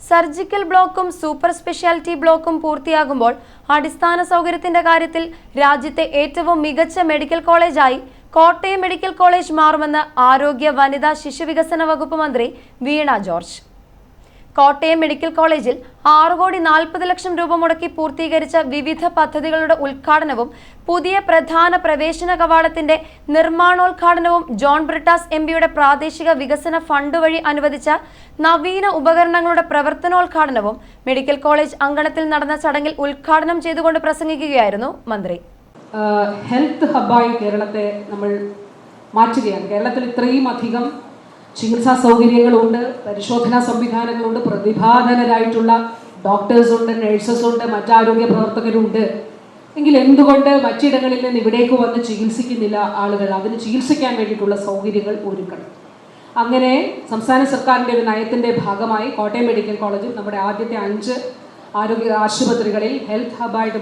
Surgical ബ്ലോക്കും super speciality ബ്ലോക്കും പൂർത്തിയാകുമ്പോൾ അടിസ്ഥാന സൗകര്യത്തിന്റെ കാര്യത്തിൽ രാജ്യത്തെ ഏറ്റവും മികച്ച മെഡിക്കൽ കോളേജായി കോട്ടയം മെഡിക്കൽ കോളേജ് മാറുമെന്ന് ആരോഗ്യ വനിതാ ശിശുവികസന വകുപ്പ് മന്ത്രി വീണ ജോർജ്. കോട്ടയം മെഡിക്കൽ കോളേജിൽ ആറു കോടി നാൽപ്പത് ലക്ഷം രൂപ മുടക്കി പൂർത്തീകരിച്ച വിവിധ പദ്ധതികളുടെ ഉദ്ഘാടനവും പുതിയ പ്രധാന പ്രവേശന കവാടത്തിന്റെ നിർമ്മാണോദ്ഘാടനവും ജോൺ ബ്രിട്ടാസ് എം പിയുടെ പ്രാദേശിക വികസന ഫണ്ട് വഴി അനുവദിച്ച നവീന ഉപകരണങ്ങളുടെ പ്രവർത്തനോദ്ഘാടനവും മെഡിക്കൽ കോളേജ് അങ്കണത്തിൽ നടന്ന ചടങ്ങിൽ ഉദ്ഘാടനം ചെയ്തുകൊണ്ട് പ്രസംഗിക്കുകയായിരുന്നു മന്ത്രി. ഹെൽത്ത് ഹബ്ബായി കേരളത്തെ നമ്മൾ മാറ്റുകയാണ്. കേരളത്തിൽ ഇത്രയും അധികം ചികിത്സാ സൗകര്യങ്ങളുണ്ട് പരിശോധനാ സംവിധാനങ്ങളുണ്ട് പ്രതിഭാധനരായിട്ടുള്ള ഡോക്ടേഴ്സ് ഉണ്ട് നഴ്സസ് ഉണ്ട് മറ്റാരോഗ്യ പ്രവർത്തകരുണ്ട്. എങ്കിൽ എന്തുകൊണ്ട് മറ്റിടങ്ങളിൽ നിന്ന് ഇവിടേക്ക് വന്ന് ചികിത്സിക്കുന്നില്ല ആളുകൾ? അതിന് ചികിത്സിക്കാൻ വേണ്ടിയിട്ടുള്ള സൗകര്യങ്ങൾ ഒരുക്കണം. അങ്ങനെ സംസ്ഥാന സർക്കാരിന്റെ ഒരു നയത്തിന്റെ ഭാഗമായി കോട്ടയം മെഡിക്കൽ കോളേജിൽ നമ്മുടെ ആദ്യത്തെ അഞ്ച് ആരോഗ്യ ആശുപത്രികളിൽ ഹെൽത്ത് ഹബായിട്ട്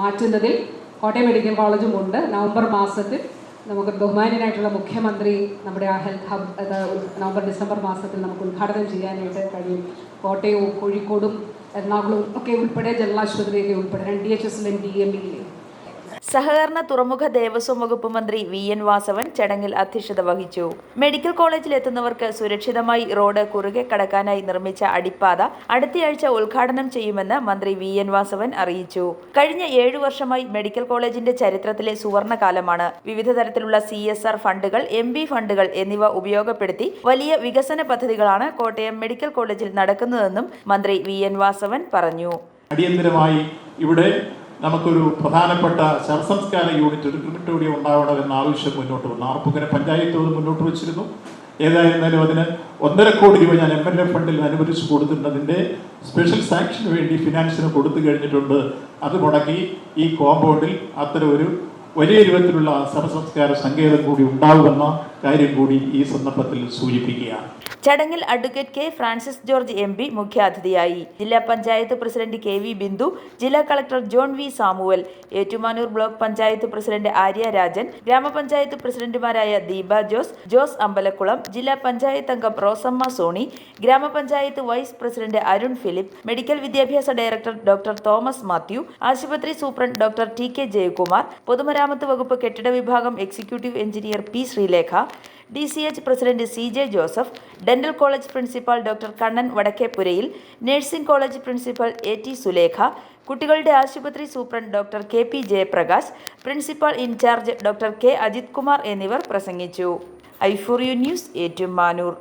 മാറ്റുന്നതിൽ കോട്ടയം മെഡിക്കൽ കോളേജും ഉണ്ട്. നവംബർ മാസത്തിൽ നമുക്ക് ബഹുമാനായിട്ടുള്ള മുഖ്യമന്ത്രി നമ്മുടെ ആ ഹെൽത്ത് ഹബ് നവംബർ ഡിസംബർ മാസത്തിൽ നമുക്ക് ഉദ്ഘാടനം ചെയ്യാനായിട്ട് കഴിയും. കോട്ടയവും കോഴിക്കോടും എറണാകുളവും ഒക്കെ ഉൾപ്പെടെ ജനറൽ ആശുപത്രിയിലെ ഉൾപ്പെടെ ഡി എച്ച് എസിലും ഡി എം ഇയിലെയും സഹകരണ തുറമുഖ ദേവസ്വം വകുപ്പ് മന്ത്രി വി എൻ വാസവൻ ചടങ്ങിൽ അധ്യക്ഷത വഹിച്ചു. മെഡിക്കൽ കോളേജിൽ എത്തുന്നവർക്ക് സുരക്ഷിതമായി റോഡ് കുറുകെ കടക്കാനായി നിർമ്മിച്ച അടിപ്പാത അടുത്തയാഴ്ച ഉദ്ഘാടനം ചെയ്യുമെന്ന് മന്ത്രി വി എൻ വാസവൻ അറിയിച്ചു. കഴിഞ്ഞ ഏഴു വർഷമായി മെഡിക്കൽ കോളേജിന്റെ ചരിത്രത്തിലെ സുവർണകാലമാണ്. വിവിധ തരത്തിലുള്ള സി എസ് ആർ ഫണ്ടുകൾ എം ബി ഫണ്ടുകൾ എന്നിവ ഉപയോഗപ്പെടുത്തി വലിയ വികസന പദ്ധതികളാണ് കോട്ടയം മെഡിക്കൽ കോളേജിൽ നടക്കുന്നതെന്നും മന്ത്രി വി എൻ വാസവൻ പറഞ്ഞു. അടിയന്തരമായി ഇവിടെ നമുക്കൊരു പ്രധാനപ്പെട്ട ശവസംസ്കാര യൂണിറ്റ് ഒരു ക്രിമിറ്റോടി ഉണ്ടാവണമെന്ന ആവശ്യം മുന്നോട്ട് വന്നു. ആർപ്പുകര പഞ്ചായത്ത് അത് മുന്നോട്ട് വെച്ചിരുന്നു. ഏതായിരുന്നാലും അതിന് ഒന്നര കോടി രൂപ ഞാൻ എം എൽ എ ഫണ്ടിൽ അനുവദിച്ചു കൊടുത്തിട്ടുണ്ട്. സ്പെഷ്യൽ സാക്ഷന് വേണ്ടി ഫിനാൻസിന് കൊടുത്തു കഴിഞ്ഞിട്ടുണ്ട്. അത് മുടക്കി ഈ കോമ്പൗണ്ടിൽ അത്തരം ഒരു വലിയ രൂപത്തിലുള്ള ശവസംസ്കാര സങ്കേതം കൂടി ഉണ്ടാവുമെന്ന കാര്യം കൂടി ഈ സന്ദർഭത്തിൽ സൂചിപ്പിക്കുകയാണ്. ചടങ്ങിൽ advocate K Francis George M P മുഖ്യാതിഥിയായി. ജില്ലാ panchayat president K V Bindu ജില്ലാ collector John V Samuel Ettumanoor block panchayat president Arya Rajan ഗ്രാമപഞ്ചായത്ത് പ്രസിഡന്റുമാരായ ദീപ ജോസ് ജോസ് അമ്പലക്കുളം ജില്ലാ പഞ്ചായത്ത് അംഗം റോസമ്മ സോണി ഗ്രാമപഞ്ചായത്ത് vice president Arun Philip medical വിദ്യാഭ്യാസ ഡയറക്ടർ ഡോക്ടർ തോമസ് മാത്യു ആശുപത്രി superintendent doctor T K Jayakumar പൊതുമരാമത്ത് വകുപ്പ് കെട്ടിട വിഭാഗം executive engineer P Sreelekha D C H president C J Joseph dental college principal doctor Kannan Vadakkepurayil nursing college principal A T Sulekha കുട്ടികളുടെ ആശുപത്രി superintendent doctor K P Jayaprakash principal in charge doctor K Ajith Kumar എന്നിവർ പ്രസംഗിച്ചു. ഐഫോറിയു news Ettumanoor.